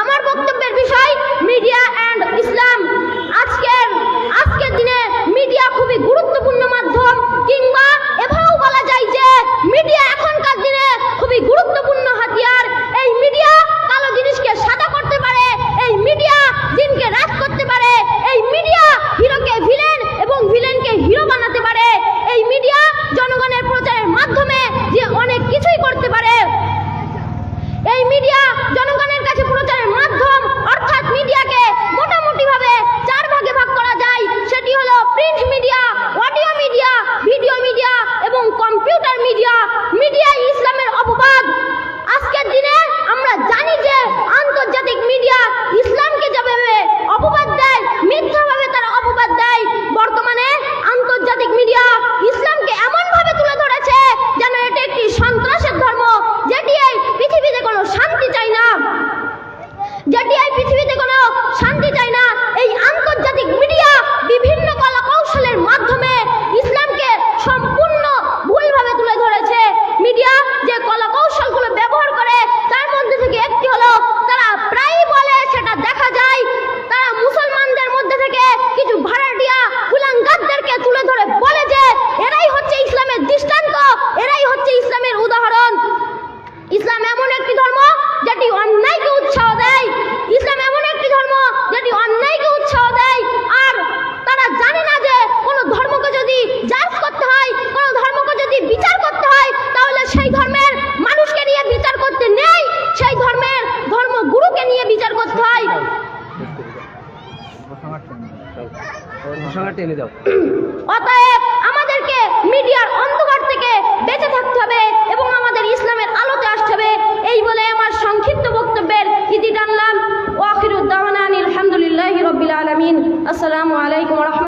আমার বক্তব্যের বিষয় media and Islam. mi dia অতএব আমাদেরকে মিডিয়ার অন্ধকার থেকে বেঁচে থাকতে হবে এবং আমাদের ইসলামের আলোতে আসতে হবে। এই বলে আমার সংক্ষিপ্ত বক্তব্যের ইতি টানলাম। ওয়াকিরুদ্দাহান আলহামদুলিল্লাহ রবিল আলমিন। আসসালামু আলাইকুম রহমত